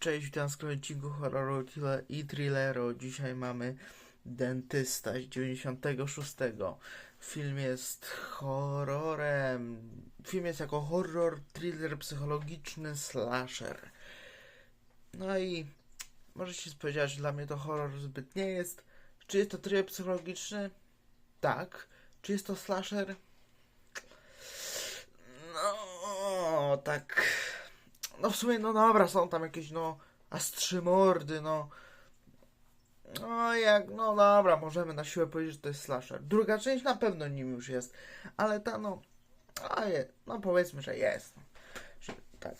Cześć, witam z kolejnego horroru i thrilleru. Dzisiaj mamy Dentysta z 96. Film jest horrorem. Film jest jako horror, thriller psychologiczny, slasher. No i może się spodziewać, że dla mnie to horror zbyt nie jest. Czy jest to thriller psychologiczny? Tak. Czy jest to slasher? No, tak. No w sumie, no dobra, są tam jakieś, no, astrzy mordy, no. No jak, no dobra, możemy na siłę powiedzieć, że to jest slasher. Druga część na pewno nim już jest, ale ta, no, a je, no powiedzmy, że jest. Że, tak.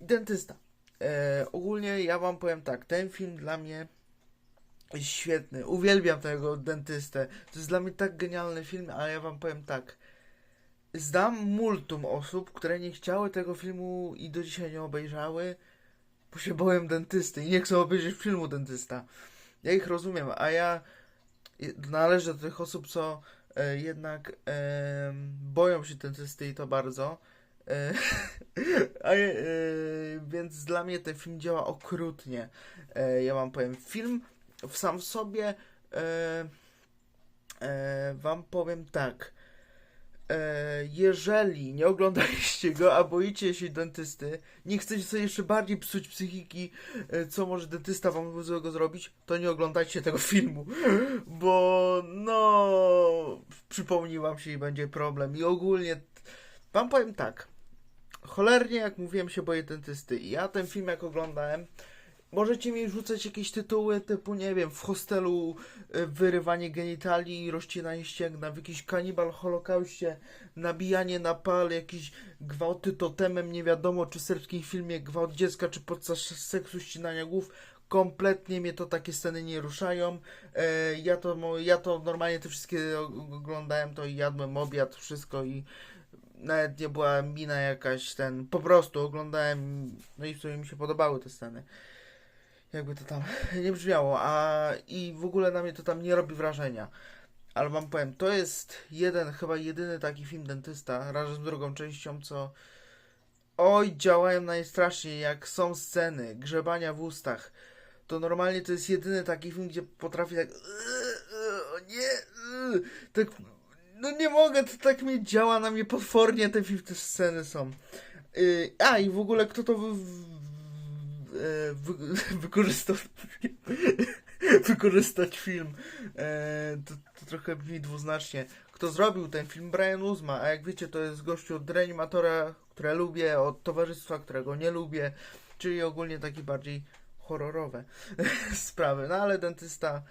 Dentysta. E, ogólnie ja wam powiem tak, ten film dla mnie jest świetny. Uwielbiam tego dentystę. To jest dla mnie tak genialny film, ale ja wam powiem tak. Znam multum osób, które nie chciały tego filmu i do dzisiaj nie obejrzały, bo się boją dentysty i nie chcą obejrzeć filmu dentysta. Ja ich rozumiem, a ja należę do tych osób, co e, jednak e, boją się dentysty i to bardzo. E, a, e, więc dla mnie ten film działa okrutnie. E, ja wam powiem, film w sam sobie e, e, wam powiem tak. E, jeżeli nie oglądaliście go, a boicie się dentysty, nie chcecie sobie jeszcze bardziej psuć psychiki, e, co może dentysta wam złego zrobić, to nie oglądajcie tego filmu, bo no przypomni wam się i będzie problem. I ogólnie wam powiem tak, cholernie jak mówiłem się boję dentysty i ja ten film jak oglądałem, Możecie mi rzucać jakieś tytuły typu, nie wiem, w hostelu y, wyrywanie genitali, rozcinanie ścięgna, w jakiś kanibal holokauście, nabijanie na pal, jakieś gwałty totemem, nie wiadomo czy w serbskim filmie gwałt dziecka, czy podczas seksu ścinania głów. Kompletnie mnie to takie sceny nie ruszają. E, ja, to, ja to normalnie te wszystkie oglądałem, to i jadłem obiad, wszystko i nawet nie była mina jakaś ten, po prostu oglądałem, no i w sumie mi się podobały te sceny jakby to tam nie brzmiało, a i w ogóle na mnie to tam nie robi wrażenia. Ale wam powiem, to jest jeden, chyba jedyny taki film dentysta, razem z drugą częścią, co oj, działają najstraszniej, jak są sceny, grzebania w ustach. To normalnie to jest jedyny taki film, gdzie potrafi tak nie, tak no nie mogę, to tak mnie działa na mnie potwornie te film, te sceny są. Yy, a i w ogóle kto to wy, e, wy, wykorzystał wykorzystać film e, to, to trochę brzmi dwuznacznie. Kto zrobił ten film? Brian Uzma a jak wiecie to jest gościu od reanimatora które lubię od towarzystwa którego nie lubię czyli ogólnie takie bardziej horrorowe sprawy. No ale dentysta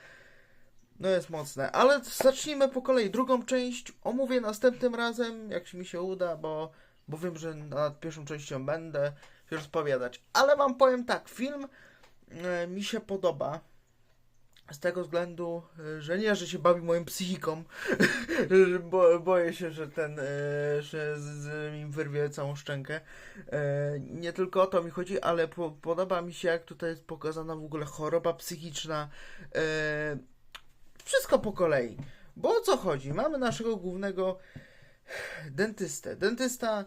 no jest mocne. Ale zacznijmy po kolei. Drugą część omówię następnym razem jak mi się uda bo bo wiem, że nad pierwszą częścią będę rozpowiadać. Ale wam powiem tak, film e, mi się podoba. Z tego względu, e, że nie, że się bawi moją psychiką, bo, boję się, że ten, e, że z, z mi wyrwie całą szczękę. Nie tylko o to mi chodzi, ale po, podoba mi się, jak tutaj jest pokazana w ogóle choroba psychiczna. Wszystko po kolei. Bo o co chodzi? Mamy naszego głównego dentystę. Dentysta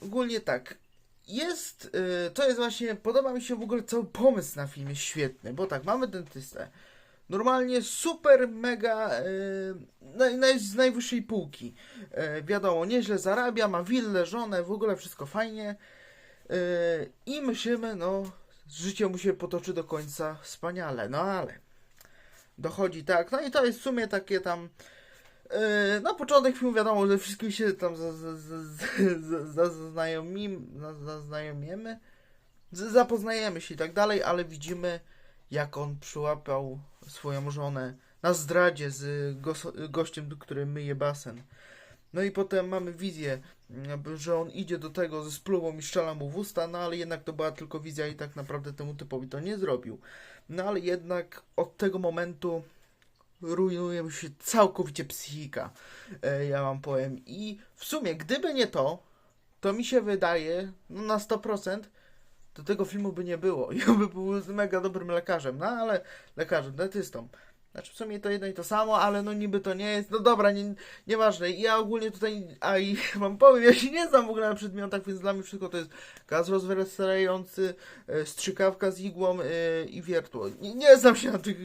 ogólnie tak. Jest, y, to jest właśnie, podoba mi się w ogóle cały pomysł na film, jest świetny, bo tak, mamy dentystę. Normalnie super, mega, y, naj, naj, z najwyższej półki. Y, wiadomo, nieźle zarabia, ma willę, żonę, w ogóle wszystko fajnie. I myślimy, no, życie mu się potoczy do końca wspaniale, no ale dochodzi tak, no i to jest w sumie takie tam na początek filmu wiadomo, że wszystkim się tam zaznajomiemy, zapoznajemy się i tak dalej, ale widzimy jak on przyłapał swoją żonę na zdradzie z gościem, który myje basen. No i potem mamy wizję, jakby, że on idzie do tego ze spluwą i strzela mu w usta, no ale jednak to była tylko wizja i tak naprawdę temu typowi to nie zrobił. No ale jednak od tego momentu rujnuje mu się całkowicie psychika, e, ja wam powiem. I w sumie, gdyby nie to, to mi się wydaje, no na 100%, to tego filmu by nie było. On by był mega dobrym lekarzem, no ale lekarzem, dentystą. Znaczy w sumie to jedno i to samo, ale no niby to nie jest. No dobra, nie, nieważne. Ja ogólnie tutaj, a i wam powiem, ja się nie znam w ogóle na przedmiotach, więc dla mnie wszystko to jest gaz rozweselający, e, strzykawka z igłą e, i wiertło. Nie, nie znam się na tych,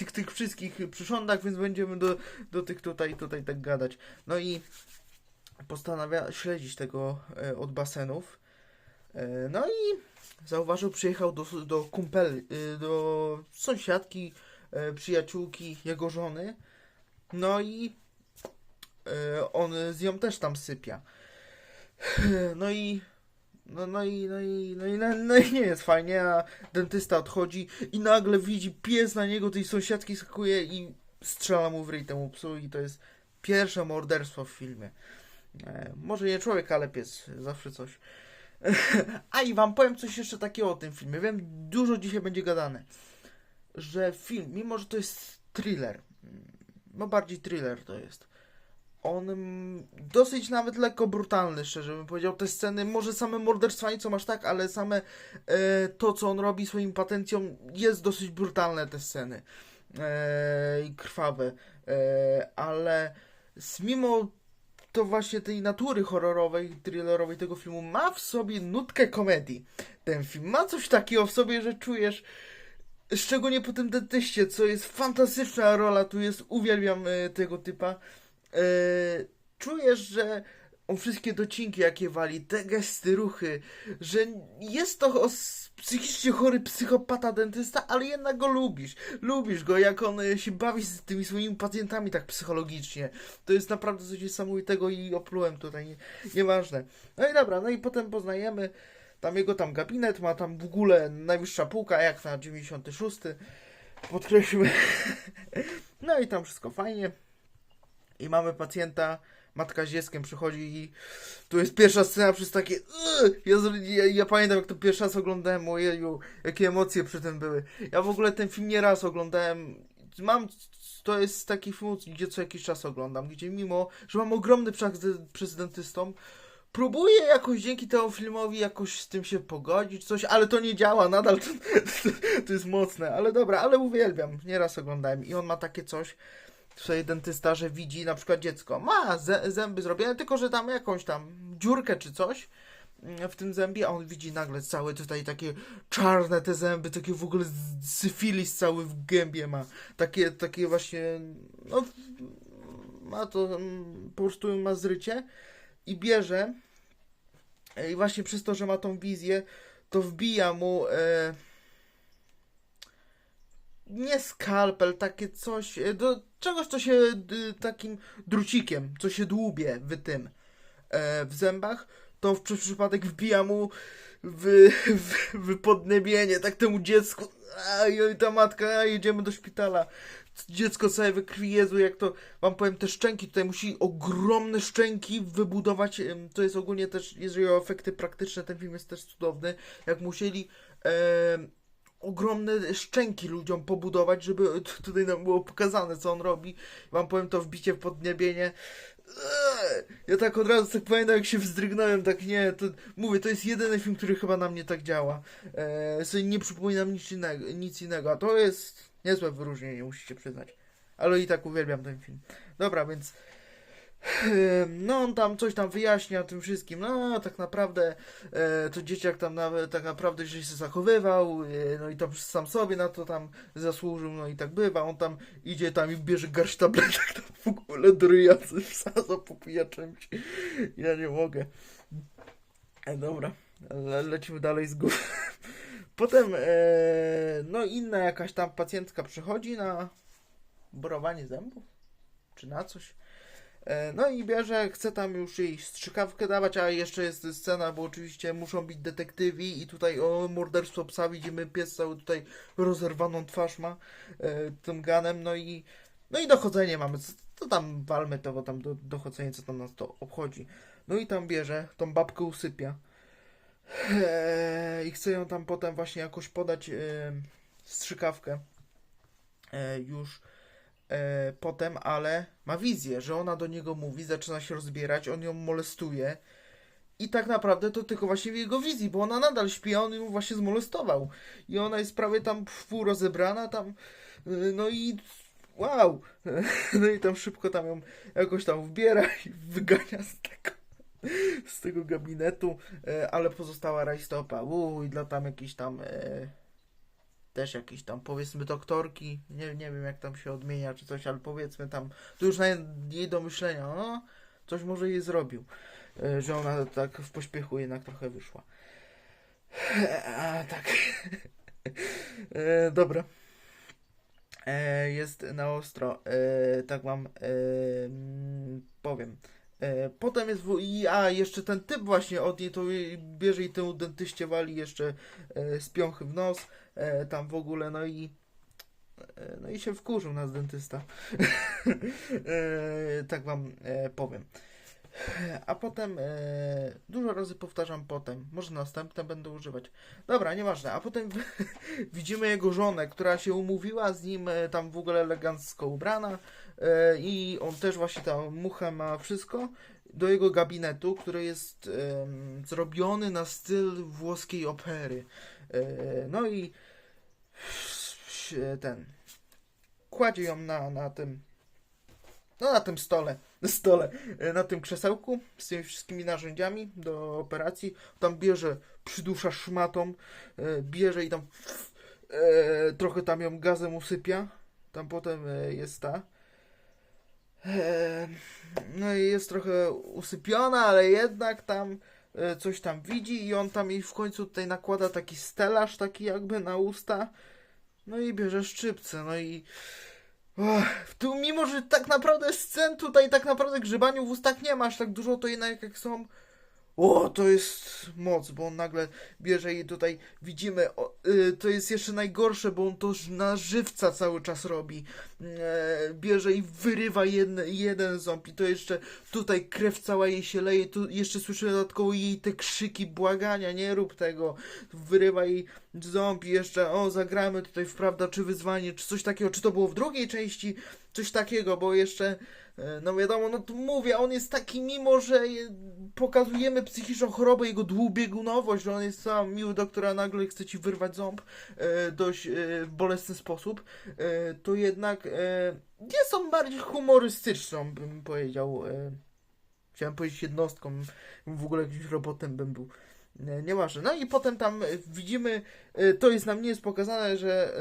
tych, tych wszystkich przyrządach, więc będziemy do, do tych tutaj, tutaj tak gadać. No i postanawia śledzić tego e, od basenów. E, no i zauważył, przyjechał do, do kumpel, e, do sąsiadki, e, przyjaciółki jego żony. No i e, on z nią też tam sypia. No i no, no, i, no, i, no, i, no, no i nie jest fajnie, a dentysta odchodzi i nagle widzi pies na niego, tej sąsiadki skakuje i strzela mu w ryj temu psu i to jest pierwsze morderstwo w filmie. E, może nie człowiek, ale pies, zawsze coś. A i wam powiem coś jeszcze takiego o tym filmie. Wiem, dużo dzisiaj będzie gadane. Że film, mimo że to jest thriller, no bardziej thriller to jest. On dosyć nawet lekko brutalny, szczerze bym powiedział. Te sceny, może same morderstwa co masz tak, ale same e, to, co on robi swoim patencją, jest dosyć brutalne te sceny. E, I krwawe. E, ale mimo to właśnie tej natury horrorowej, thrillerowej tego filmu ma w sobie nutkę komedii. Ten film ma coś takiego w sobie, że czujesz, szczególnie po tym dentyście, co jest fantastyczna rola, tu jest, uwielbiam e, tego typa. E, czujesz, że on wszystkie docinki jakie wali, te gesty, ruchy, że jest to psychicznie chory psychopata dentysta, ale jednak go lubisz. Lubisz go, jak on e, się bawi z tymi swoimi pacjentami tak psychologicznie. To jest naprawdę coś niesamowitego i oplułem tutaj, nie, nieważne. No i dobra, no i potem poznajemy tam jego tam gabinet, ma tam w ogóle najwyższa półka, jak na 96. Podkreślmy. No i tam wszystko fajnie. I mamy pacjenta, matka z dzieckiem przychodzi i tu jest pierwsza scena przez takie ja, ja, pamiętam jak to pierwszy raz oglądałem, ojeju, jakie emocje przy tym były. Ja w ogóle ten film nie raz oglądałem, mam, to jest taki film, gdzie co jakiś czas oglądam, gdzie mimo, że mam ogromny przach przez dentystą, próbuję jakoś dzięki temu filmowi jakoś z tym się pogodzić, coś, ale to nie działa, nadal to, to, to jest mocne, ale dobra, ale uwielbiam, nieraz oglądałem i on ma takie coś, tutaj dentysta, że widzi na przykład dziecko, ma zę- zęby zrobione, tylko że tam jakąś tam dziurkę czy coś mm, w tym zębie, a on widzi nagle całe tutaj takie czarne te zęby, takie w ogóle syfilis cały w gębie ma, takie, takie właśnie, no ma to, mm, po prostu ma zrycie i bierze. I właśnie przez to, że ma tą wizję, to wbija mu e, nie skalpel, takie coś, e, do czegoś, co się takim drucikiem, co się dłubie w tym, e, w zębach, to w przypadek wbija mu w, w, w podnebienie, tak temu dziecku, i ta matka, a jedziemy do szpitala. Dziecko całe we krwi, Jezu, jak to, wam powiem, te szczęki, tutaj musi ogromne szczęki wybudować, to jest ogólnie też, jeżeli o efekty praktyczne, ten film jest też cudowny, jak musieli em, ogromne szczęki ludziom pobudować, żeby tutaj nam było pokazane, co on robi. Wam powiem to wbicie w podniebienie. Eee, Ja tak od razu tak pamiętam, jak się wzdrygnąłem, tak nie, to mówię, to jest jedyny film, który chyba na mnie tak działa. Eee, sobie nie przypominam nic innego, nic innego, a to jest niezłe wyróżnienie, musicie przyznać. Ale i tak uwielbiam ten film. Dobra, więc no on tam coś tam wyjaśnia tym wszystkim, no tak naprawdę e, to dzieciak tam nawet tak naprawdę źle się zachowywał, e, no i tam sam sobie na to tam zasłużył, no i tak bywa, on tam idzie tam i bierze garść tabletek, tam w ogóle sobie wsadza, popija czymś, ja nie mogę. E, dobra, le, lecimy dalej z góry. Potem, e, no inna jakaś tam pacjentka przychodzi na borowanie zębów, czy na coś. E, No i bierze, chce tam już jej strzykawkę dawać, a jeszcze jest scena, bo oczywiście muszą być detektywi i tutaj o morderstwo psa widzimy pies cały tutaj rozerwaną twarz ma e, tym ganem, no i no i dochodzenie mamy, co, to tam walmy to, bo tam do, dochodzenie, co tam nas to obchodzi. No i tam bierze, tą babkę usypia. E, i chce ją tam potem właśnie jakoś podać e, strzykawkę. E, już e, potem, ale ma wizję, że ona do niego mówi, zaczyna się rozbierać, on ją molestuje i tak naprawdę to tylko właśnie w jego wizji, bo ona nadal śpi, a on ją właśnie zmolestował i ona jest prawie tam pół rozebrana, tam Y, No i wow. No i tam szybko tam ją jakoś tam wbiera i wygania z tego, z tego gabinetu, e, ale pozostała rajstopa. Uuu, i dla tam jakiejś tam e, też jakieś tam powiedzmy doktorki, nie, nie wiem jak tam się odmienia czy coś, ale powiedzmy tam, to już na jej do myślenia, no, coś może jej zrobił, e, że ona tak w pośpiechu jednak trochę wyszła. A, tak. E, dobra. E, jest na ostro. E, tak wam e, powiem. E, potem jest. W, a, jeszcze ten typ właśnie od niej to bierze i temu dentyście wali jeszcze e, z piąchy w nos. E, tam w ogóle, no i. No i się wkurzył nas dentysta. tak wam powiem. A potem, dużo razy powtarzam potem, może następne będę używać. Dobra, nieważne. A potem widzimy jego żonę, która się umówiła z nim, tam w ogóle elegancko ubrana i on też właśnie tam muchę ma wszystko do jego gabinetu, który jest zrobiony na styl włoskiej opery. E, no i ten kładzie ją na, na tym no na tym stole, stole, e, na tym krzesełku z tymi wszystkimi narzędziami do operacji. Tam bierze, przydusza szmatą, e, bierze i tam e, trochę tam ją gazem usypia. Tam potem e, jest ta. E, no i jest trochę usypiona, ale jednak tam e, coś tam widzi i on tam jej w końcu tutaj nakłada taki stelaż taki jakby na usta. No i bierze szczypce, no i tu mimo, że tak naprawdę scen tutaj tak naprawdę grzebaniu w ustach nie masz tak dużo, to jednak jak są o, to jest moc, bo on nagle bierze i tutaj widzimy, o, y, to jest jeszcze najgorsze, bo on to na żywca cały czas robi. E, bierze i wyrywa jeden, ząb i to jeszcze tutaj krew cała jej się leje, tu jeszcze słyszymy dodatkowo jej te krzyki błagania, nie rób tego. Wyrywa jej ząb i jeszcze, o, zagramy tutaj w prawda czy wyzwanie, czy coś takiego, czy to było w drugiej części, coś takiego, bo jeszcze No wiadomo, no tu mówię, on jest taki, mimo że je- pokazujemy psychiczną chorobę, jego dwubiegunowość, że on jest sam miły doktor, a nagle chce ci wyrwać ząb e, dość e, bolesny sposób, e, to jednak e, jest on bardziej humorystyczną, bym powiedział. E, chciałem powiedzieć jednostką, w ogóle jakimś robotem bym był. E, Nieważne. No i potem tam e, widzimy, e, to jest nam nie jest pokazane, że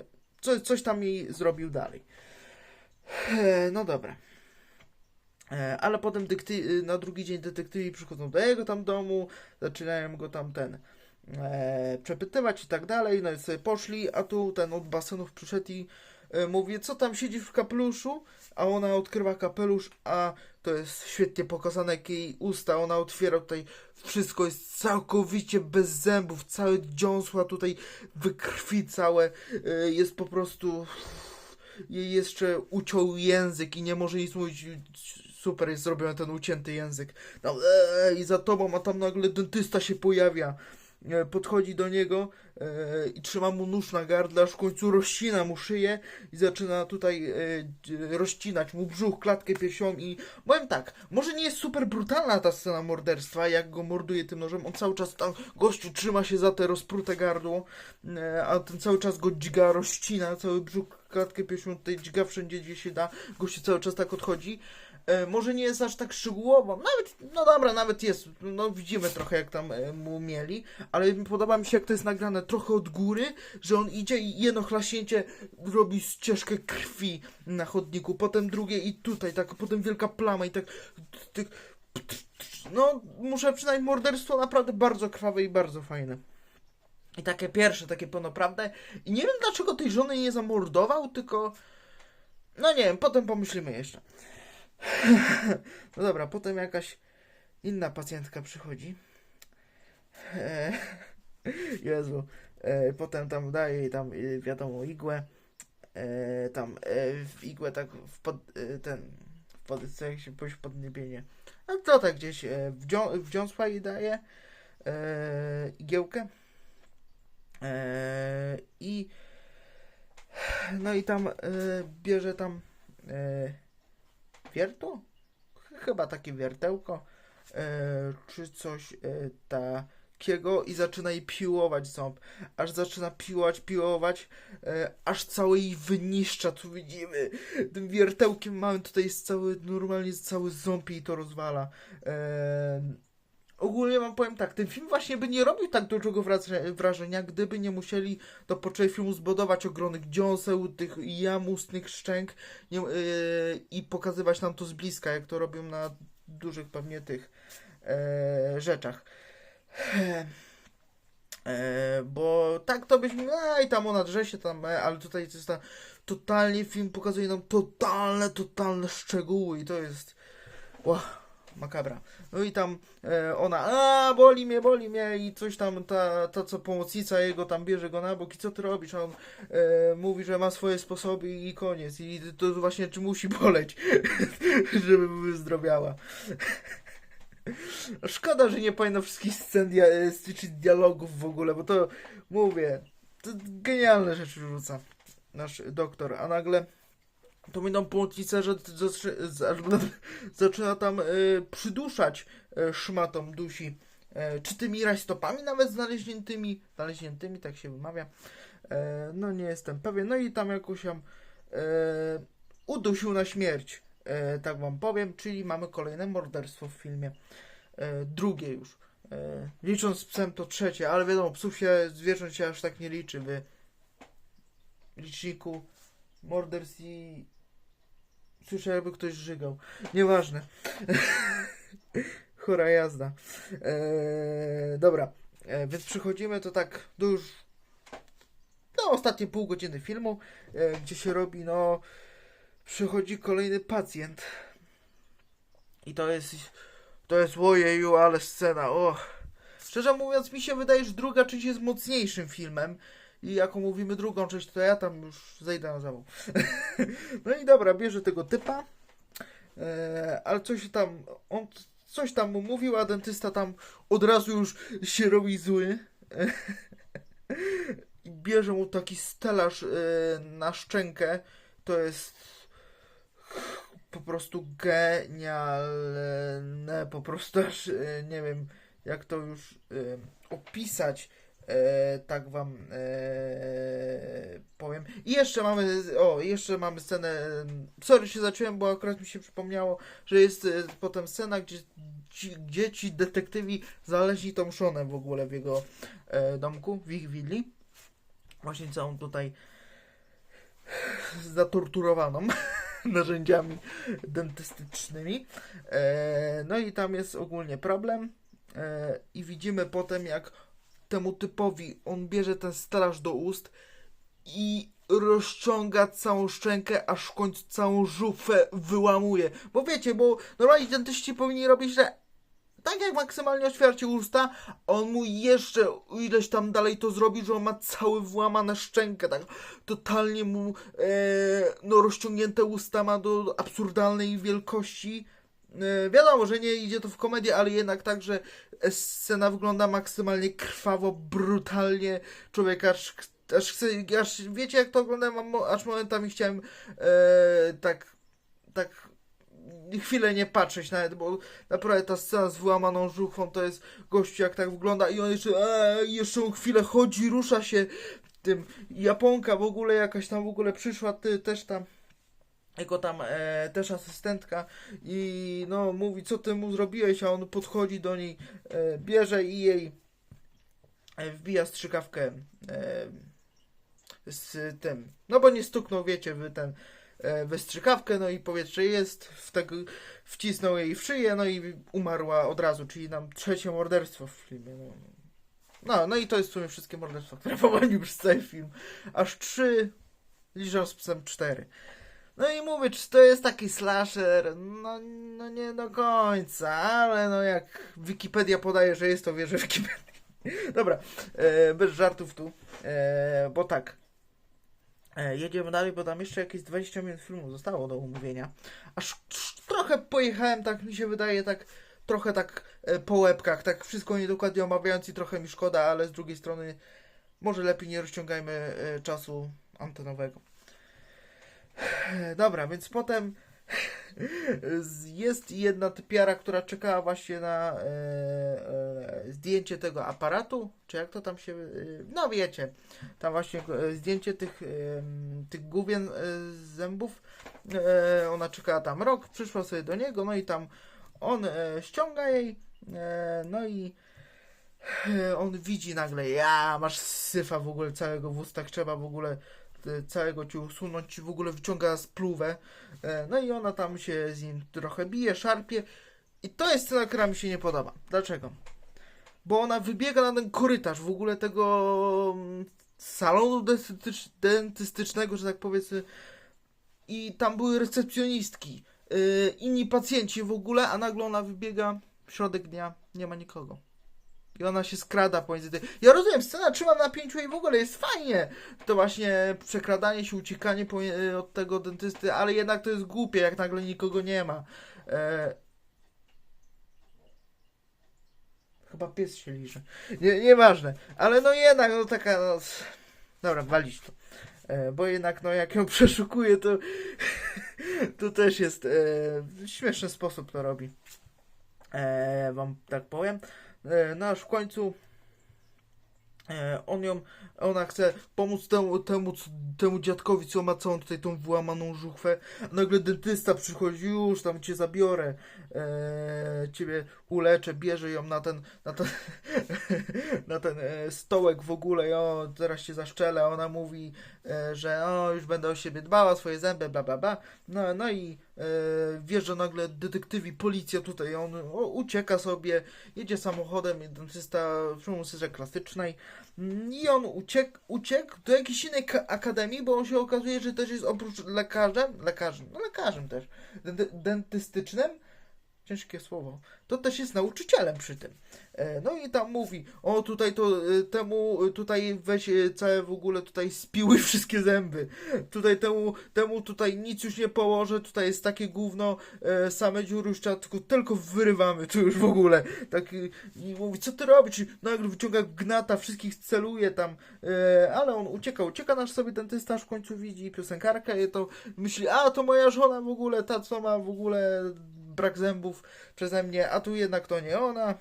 e, co, coś tam jej zrobił dalej. No dobra. E, Ale potem dykty, na drugi dzień detektywi przychodzą do jego tam domu, zaczynają go tam ten e, przepytywać i tak dalej, no i sobie poszli, a tu ten od basenów przyszedł i e, mówi, co tam siedzisz w kapeluszu? A ona odkrywa kapelusz, a to jest świetnie pokazane, jak jej usta, ona otwiera tutaj, wszystko jest całkowicie bez zębów, całe dziąsła tutaj we krwi całe, e, jest po prostu jej jeszcze uciął język i nie może nic mówić. Super jest zrobiony ten ucięty język. No, eee, I za tobą, a tam nagle dentysta się pojawia. E, Podchodzi do niego e, i trzyma mu nóż na gardle, aż w końcu rozcina mu szyję i zaczyna tutaj e, rozcinać mu brzuch, klatkę piersiową i powiem tak, może nie jest super brutalna ta scena morderstwa, jak go morduje tym nożem, on cały czas tam, gościu trzyma się za te rozprute gardło, e, a ten cały czas go dźga, rozcina, cały brzuch, klatkę piersiową tutaj dźga wszędzie, gdzie się da, gościu cały czas tak odchodzi. E, może nie jest aż tak szczegółowo, nawet, no dobra, nawet jest, no widzimy trochę jak tam e, mu mieli, ale podoba mi się jak to jest nagrane trochę od góry, że on idzie i jedno chlaśnięcie robi ścieżkę krwi na chodniku, potem drugie i tutaj, tak, potem wielka plama i tak, no muszę przynajmniej morderstwo naprawdę bardzo krwawe i bardzo fajne. I takie pierwsze, takie pełnoprawne. I nie wiem dlaczego tej żony nie zamordował, tylko. No nie wiem, potem pomyślimy jeszcze. No dobra, potem jakaś inna pacjentka przychodzi. Jezu. E, potem tam daje jej tam e, wiadomo igłę. E, tam w igłę tak w pod, ten w pod, co jak się powie w podniebienie. A to tak gdzieś e, wdzią, wdziąsła jej daje e, igiełkę. E, I no i tam e, bierze tam e, wiertło? Ch- Chyba takie wiertełko. Czy coś lekkiego i zaczyna jej piłować ząb. Aż zaczyna piłować, piłować, aż cały jej wyniszcza. Tu widzimy, tym wiertełkiem małym tutaj jest cały, normalnie cały ząb i to rozwala. Ogólnie wam powiem tak, ten film właśnie by nie robił tak dużego wraże- wrażenia, gdyby nie musieli do początku filmu zbudować ogromnych dziąseł, tych jam ustnych szczęk nie, e, i pokazywać nam to z bliska, jak to robią na dużych pewnie tych e, rzeczach. E, bo tak to byśmy, i tam ona drze się tam, ale tutaj jest ta, totalnie film pokazuje nam totalne, totalne szczegóły i to jest, ła, makabra. No i tam e, ona, a boli mnie, boli mnie i coś tam, ta, ta co pomocnica jego tam bierze go na bok i co ty robisz? A on e, mówi, że ma swoje sposoby i koniec i to właśnie czy musi boleć, żeby wyzdrowiała. Szkoda, że nie pamiętam wszystkich scen, dia- e, czy dialogów w ogóle, bo to mówię, to genialne rzeczy rzuca nasz doktor, a nagle to będą pomocnice, że zaczy- za- zaczyna tam e, przyduszać e, szmatą dusi. E, czy tymi rajstopami nawet znaleźniętymi, znaleźniętymi, tak się wymawia. E, no nie jestem pewien. No i tam jakoś tam e, udusił na śmierć, tak wam powiem, czyli mamy kolejne morderstwo w filmie. Drugie już. Licząc psem to trzecie, ale wiadomo, psów się, zwierząt się aż tak nie liczy w liczniku morderstw i słyszę jakby ktoś żygał. Nieważne. Chora jazda. E, dobra, e, więc przechodzimy to tak do już no, ostatnie pół godziny filmu, e, gdzie się robi, no, przychodzi kolejny pacjent. I to jest, to jest ojeju, ale scena, och. Szczerze mówiąc, mi się wydaje, że druga część jest mocniejszym filmem. I jako mówimy drugą część, to ja tam już zejdę na zawał. no i dobra, bierze tego typa. E, ale coś tam, on coś tam mu mówił, a dentysta tam od razu już się robi zły. Bierze mu taki stelaż e, na szczękę. To jest po prostu genialne. Po prostu aż e, nie wiem, jak to już opisać. E, tak wam e, powiem. I jeszcze mamy, o, jeszcze mamy scenę. e, Sorry, się zacząłem, bo akurat mi się przypomniało, że jest e, potem scena, gdzie ci, gdzie ci detektywi znaleźli tą szonę w ogóle w jego e, domku, w ich willi. Właśnie całą tutaj zatorturowaną narzędziami dentystycznymi. E, no i tam jest ogólnie problem. E, I widzimy potem, jak temu typowi on bierze ten stelaż do ust i rozciąga całą szczękę, aż w końcu całą żufę wyłamuje. Bo wiecie, bo normalnie dentyści powinni robić, że tak jak maksymalnie otwiarcie usta, on mu jeszcze ileś tam dalej to zrobi, że on ma cały włamane szczękę, tak totalnie mu e, no rozciągnięte usta ma do absurdalnej wielkości. E, wiadomo, że nie idzie to w komedię, ale jednak tak, że scena wygląda maksymalnie krwawo, brutalnie. Człowiek aż, aż chce, aż wiecie jak to oglądałem, aż momentami chciałem e, tak, tak chwilę nie patrzeć nawet, bo naprawdę ta scena z wyłamaną żuchwą to jest gościu jak tak wygląda i on jeszcze, e, jeszcze chwilę chodzi, rusza się tym. Japonka w ogóle jakaś tam w ogóle przyszła, ty też tam jego tam e, też asystentka i no mówi co ty mu zrobiłeś, a on podchodzi do niej, e, bierze i jej e, wbija strzykawkę e, z tym, no bo nie stuknął wiecie w ten e, we strzykawkę, no i powietrze jest, w tego, wcisnął jej w szyję, no i umarła od razu, czyli nam trzecie morderstwo w filmie. No, no, no i to jest w sumie wszystkie morderstwa, które popełnił przez cały film. Aż trzy, liczę z psem cztery. No i mówię, czy to jest taki slasher? No, no nie do końca, ale no jak Wikipedia podaje, że jest, to wierzę w Wikipedię. Dobra, e, bez żartów tu, e, bo tak. E, jedziemy dalej, bo tam jeszcze jakieś 20 minut filmu zostało do omówienia. Aż tr- trochę pojechałem, tak mi się wydaje, tak trochę tak e, po łebkach, tak wszystko niedokładnie omawiając i trochę mi szkoda, ale z drugiej strony może lepiej nie rozciągajmy e, czasu antenowego. Dobra, więc potem Jest jedna typiara, która czekała właśnie na e, e, zdjęcie tego aparatu, czy jak to tam się. E, no wiecie, tam właśnie zdjęcie tych, tych główien zębów. Ona czekała tam rok, przyszła sobie do niego, no i tam on ściąga jej, no i on widzi nagle, ja masz syfa w ogóle całego w ustach, trzeba w ogóle całego ci usunąć, w ogóle wyciąga spluwę. E, No i ona tam się z nim trochę bije, szarpie. I to jest scena, która mi się nie podoba. Dlaczego? Bo ona wybiega na ten korytarz w ogóle tego mm, salonu dentystycz- dentystycznego, że tak powiedzmy. I tam były recepcjonistki, yy, inni pacjenci w ogóle, a nagle ona wybiega w środek dnia, nie ma nikogo. I ona się skrada pomiędzy tym. Ja rozumiem, scena trzyma napięciu i w ogóle jest fajnie. To właśnie przekradanie się, uciekanie pomie- od tego dentysty, ale jednak to jest głupie, jak nagle nikogo nie ma. E... Chyba pies się liże. Nie, nieważne. Ale no jednak, no taka, no... Dobra, walić to. E, bo jednak, no jak ją przeszukuje, to to też jest e, śmieszny sposób to robi. E, wam tak powiem. E, no aż w końcu e, on ją, ona chce pomóc temu, temu, temu dziadkowi, co ma całą tutaj tą wyłamaną żuchwę. Nagle dentysta przychodzi, już tam cię zabiorę, e, ciebie uleczę, bierze ją na ten, na ten, na ten e, stołek w ogóle, i o, teraz cię zaszczelę, ona mówi, e, że o, już będę o siebie dbała, swoje zęby, bla, bla, bla. No, no i wjeżdża nagle detektywi, policja tutaj, on o, ucieka sobie, jedzie samochodem, dentysta w przymusyrze klasycznej i on uciekł, uciekł do jakiejś innej ka- akademii, bo on się okazuje, że też jest oprócz lekarzem, lekarzem, no lekarzem też, denty- dentystycznym, ciężkie słowo, to też jest nauczycielem przy tym. E, No i tam mówi, o tutaj to e, temu, e, tutaj weź całe w ogóle tutaj spiły wszystkie zęby. Tutaj temu, temu tutaj nic już nie położę, tutaj jest takie gówno, same dziury trzeba tylko, wyrywamy tu już w ogóle. Tak i, mówi, co ty robisz? Nagle wyciąga gnata, wszystkich celuje tam, ale on ucieka, ucieka, nasz sobie dentysta w końcu widzi piosenkarkę i to myśli, a to moja żona w ogóle, ta co ma w ogóle brak zębów przeze mnie, a tu jednak to nie ona.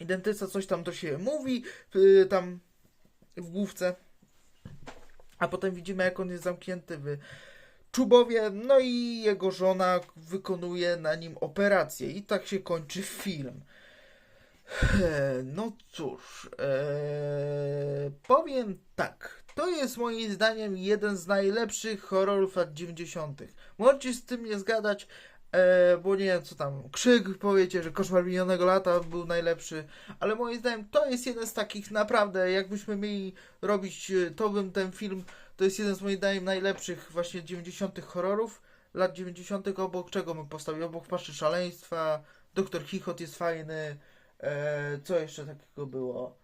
I dentysta coś tam do siebie mówi, y, tam w główce. A potem widzimy, jak on jest zamknięty w Czubowie, no i jego żona wykonuje na nim operację. I tak się kończy film. No cóż, e, powiem tak. To jest moim zdaniem jeden z najlepszych horrorów lat 90. Możecie z tym nie zgadać, e, bo nie wiem co tam. Krzyk powiecie, że Koszmar minionego lata był najlepszy, ale moim zdaniem to jest jeden z takich naprawdę, jakbyśmy mieli robić, e, to bym ten film, to jest jeden z moim zdaniem najlepszych właśnie 90. horrorów lat 90. obok czego bym postawił? Obok Paszczy Szaleństwa, Doktor Chichot jest fajny, e, co jeszcze takiego było?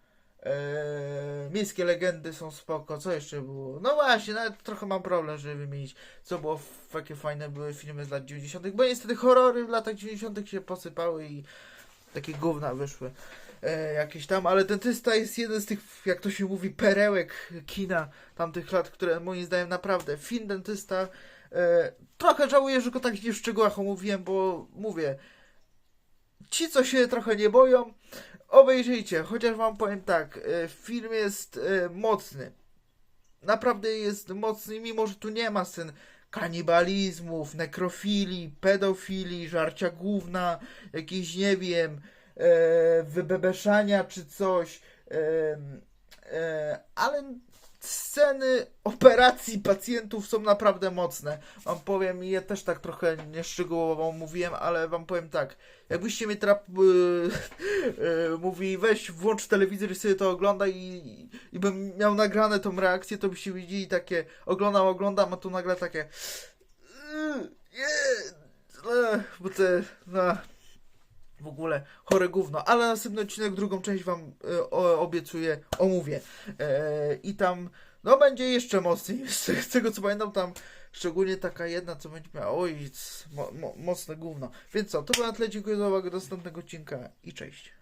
E, miejskie legendy są spoko, co jeszcze było? No właśnie, nawet trochę mam problem, żeby wymienić, co było, jakie fajne były filmy z lat 90., bo niestety horrory w latach 90. się posypały i takie gówna wyszły e, jakieś tam, ale Dentysta jest jeden z tych, jak to się mówi, perełek kina tamtych lat, które moim zdaniem naprawdę, film Dentysta, e, trochę żałuję, że go tak nie w szczegółach omówiłem, bo mówię, ci, co się trochę nie boją, obejrzyjcie, chociaż wam powiem tak, e, film jest e, mocny. Naprawdę jest mocny, mimo że tu nie ma scen kanibalizmów, nekrofilii, pedofilii, żarcia główna, jakiejś, nie wiem, e, wybebeszania czy coś, ale sceny operacji pacjentów są naprawdę mocne. Wam powiem, ja też tak trochę nieszczegółowo mówiłem, ale wam powiem tak, jakbyście mnie trap yy, mówi weź włącz telewizor i sobie to oglądaj i, i bym miał nagrane tą reakcję, to byście widzieli takie oglądam, oglądam, a tu nagle takie yy, nie, e, bo te no, w ogóle chore gówno, ale następny odcinek, drugą część wam e, obiecuję, omówię. I tam no będzie jeszcze mocniej, z tego co pamiętam tam szczególnie taka jedna, co będzie miała oj, mo, mo, mocne gówno, więc co, to było na tyle, dziękuję za uwagę, do następnego odcinka i cześć.